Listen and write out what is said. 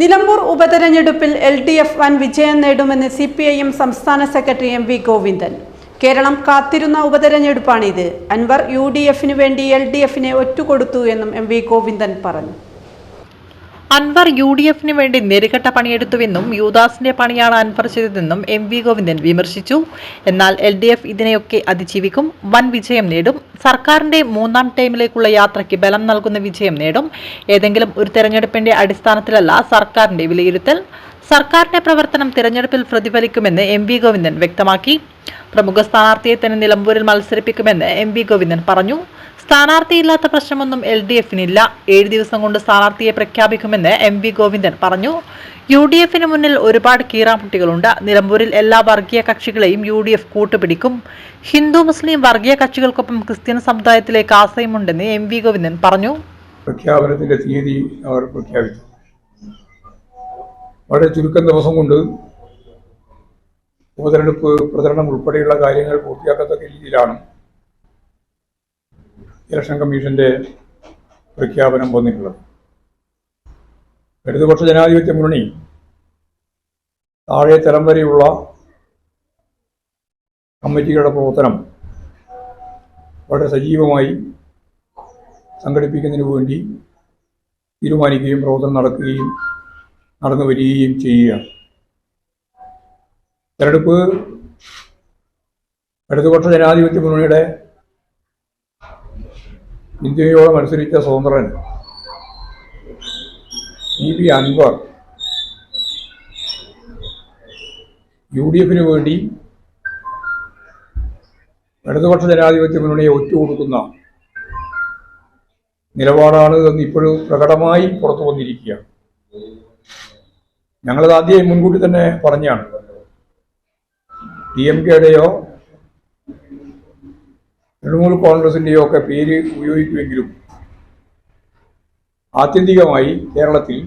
നിലമ്പൂർ ഉപതെരഞ്ഞെടുപ്പിൽ L D F വൻ വിജയം നേടുമെന്ന് സി പി ഐ എം സംസ്ഥാന secretary M V Govindan. Keralam കാത്തിരുന്ന ഉപതെരഞ്ഞെടുപ്പാണിത്. അൻവർ യു ഡി എഫിന് വേണ്ടി എൽ ഡി എഫിനെ ഒറ്റുകൊടുത്തു എന്നും എം വി ഗോവിന്ദൻ പറഞ്ഞു. അൻവർ യു ഡി എഫിന് വേണ്ടി നെരുകെട്ട പണിയെടുത്തുവെന്നും യുദാസിന്റെ പണിയാണ് അൻവർ ചെയ്തതെന്നും എം വി ഗോവിന്ദൻ വിമർശിച്ചു. എന്നാൽ എൽ ഡി എഫ് ഇതിനെയൊക്കെ അതിജീവിക്കും. വൻ വിജയം നേടും. സർക്കാരിന്റെ മൂന്നാം ടൈമിലേക്കുള്ള യാത്രയ്ക്ക് ബലം നൽകുന്ന വിജയം നേടും. ഏതെങ്കിലും ഒരു തെരഞ്ഞെടുപ്പിന്റെ അടിസ്ഥാനത്തിലല്ല സർക്കാരിന്റെ വിലയിരുത്തൽ. സർക്കാരിന്റെ പ്രവർത്തനം തിരഞ്ഞെടുപ്പിൽ പ്രതിഫലിക്കുമെന്ന് എം വി ഗോവിന്ദൻ വ്യക്തമാക്കി. പ്രമുഖ സ്ഥാനാർത്ഥിയെ തന്നെ നിലമ്പൂരിൽ മത്സരിപ്പിക്കുമെന്ന് എം വി ഗോവിന്ദൻ പറഞ്ഞു. സ്ഥാനാർത്ഥിയില്ലാത്ത പ്രശ്നമൊന്നും എൽ ഡി എഫിനില്ല. ഏഴ് ദിവസം കൊണ്ട് സ്ഥാനാർത്ഥിയെ പ്രഖ്യാപിക്കുമെന്ന് എം വി ഗോവിന്ദൻ പറഞ്ഞു. യു ഡി എഫിന് മുന്നിൽ ഒരുപാട് കീറാമുട്ടികളുണ്ട്. നിലമ്പൂരിൽ എല്ലാ വർഗീയ കക്ഷികളെയും യു ഡി എഫ് കൂട്ടുപിടിക്കും. ഹിന്ദു മുസ്ലിം വർഗീയ കക്ഷികൾക്കൊപ്പം ക്രിസ്ത്യൻ സമുദായത്തിലേക്ക് ആശയമുണ്ടെന്ന് എം വി ഗോവിന്ദൻ പറഞ്ഞു. പ്രഖ്യാപനത്തിന്റെ തീയതി അവർ പ്രഖ്യാപിച്ചു. വളരെ ചുരുക്കം ദിവസം കൊണ്ട് ഉപതെരഞ്ഞെടുപ്പ് പ്രചരണം ഉൾപ്പെടെയുള്ള കാര്യങ്ങൾ പൂർത്തിയാക്കത്തക്ക രീതിയിലാണ് ഇലക്ഷൻ കമ്മീഷന്റെ പ്രഖ്യാപനം വന്നിട്ടുള്ളത്. ഇടതുപക്ഷ ജനാധിപത്യ മുന്നണി താഴെ തലം വരെയുള്ള കമ്മിറ്റികളുടെ പ്രവർത്തനം വളരെ സജീവമായി സംഘടിപ്പിക്കുന്നതിന് വേണ്ടി തീരുമാനിക്കുകയും പ്രവർത്തനം നടക്കുകയും നടന്നു വരികയും ചെയ്യുകയാണ്. തെരഞ്ഞെടുപ്പ് ഇടതുപക്ഷ ജനാധിപത്യ മുന്നണിയുടെ ഇന്ത്യയോട് മത്സരിച്ച സ്വതന്ത്രൻ E P Anwar. U D എഫിന് വേണ്ടി ഇടതുപക്ഷ ജനാധിപത്യ മുന്നണിയെ ഒറ്റുകൊടുക്കുന്ന നിലപാടാണ് എന്ന് ഇപ്പോഴും പ്രകടമായി പുറത്തു വന്നിരിക്കുകയാണ് ഞങ്ങളത് ആദ്യം മുൻകൂട്ടി തന്നെ പറഞ്ഞാണ്. ഡി എം കെയുടെയോ തൃണമൂൽ കോൺഗ്രസിന്റെയോ ഒക്കെ പേര് ഉപയോഗിക്കുമെങ്കിലും ആത്യന്തികമായി കേരളത്തിൽ